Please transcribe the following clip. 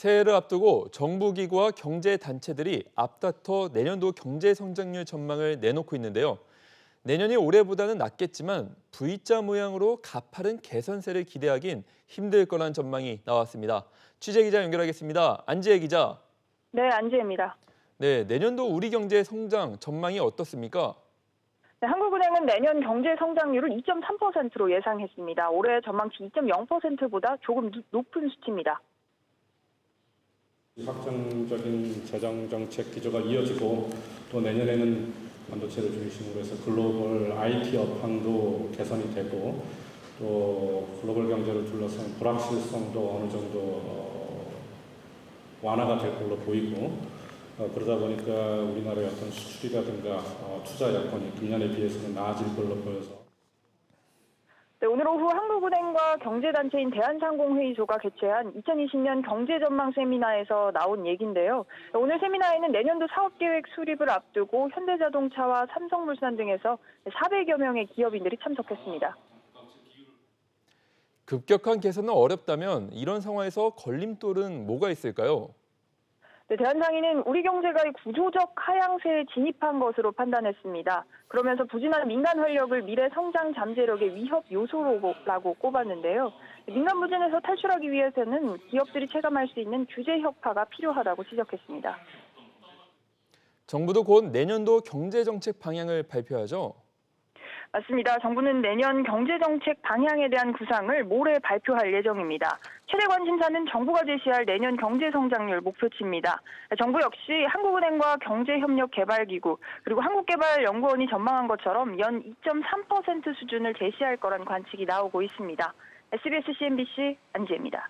새해를 앞두고 정부기구와 경제단체들이 앞다퉈 내년도 경제 성장률 전망을 내놓고 있는데요. 내년이 올해보다는 낮겠지만 V자 모양으로 가파른 개선세를 기대하긴 힘들 거란 전망이 나왔습니다. 취재 기자 연결하겠습니다. 안지혜 기자. 네, 안지혜입니다. 네, 내년도 우리 경제 성장 전망이 어떻습니까? 네, 한국은행은 내년 경제 성장률을 2.3%로 예상했습니다. 올해 전망치 2.0%보다 조금 누- 높은 수치입니다. 확정적인 재정 정책 기조가 이어지고 또 내년에는 반도체를 중심으로 해서 글로벌 IT 업황도 개선이 되고 또 글로벌 경제를 둘러싼 불확실성도 어느 정도 어, 완화가 될 걸로 보이고 어, 그러다 보니까 우리나라의 어떤 수출이라든가 어, 투자 여건이 금년에 비해서는 나아질 걸로 보여서 네, 오늘 오후 한국은행과 경제단체인 대한상공회의소가 개최한 2020년 경제전망 세미나에서 나온 얘기인데요. 오늘 세미나에는 내년도 사업계획 수립을 앞두고 현대자동차와 삼성물산 등에서 400여 명의 기업인들이 참석했습니다. 급격한 개선은 어렵다면 이런 상황에서 걸림돌은 뭐가 있을까요? 네, 대한상인은 우리 경제가 구조적 하향세에 진입한 것으로 판단했습니다. 그러면서 부진한 민간 활력을 미래 성장 잠재력의 위협 요소라고 꼽았는데요. 민간 부진에서 탈출하기 위해서는 기업들이 체감할 수 있는 규제 혁파가 필요하다고 지적했습니다. 정부도 곧 내년도 경제정책 방향을 발표하죠. 맞습니다. 정부는 내년 경제정책 방향에 대한 구상을 모레 발표할 예정입니다. 최대 관심사는 정부가 제시할 내년 경제성장률 목표치입니다. 정부 역시 한국은행과 경제협력개발기구 그리고 한국개발연구원이 전망한 것처럼 연 2.3% 수준을 제시할 거란 관측이 나오고 있습니다. SBS CNBC 안지혜입니다.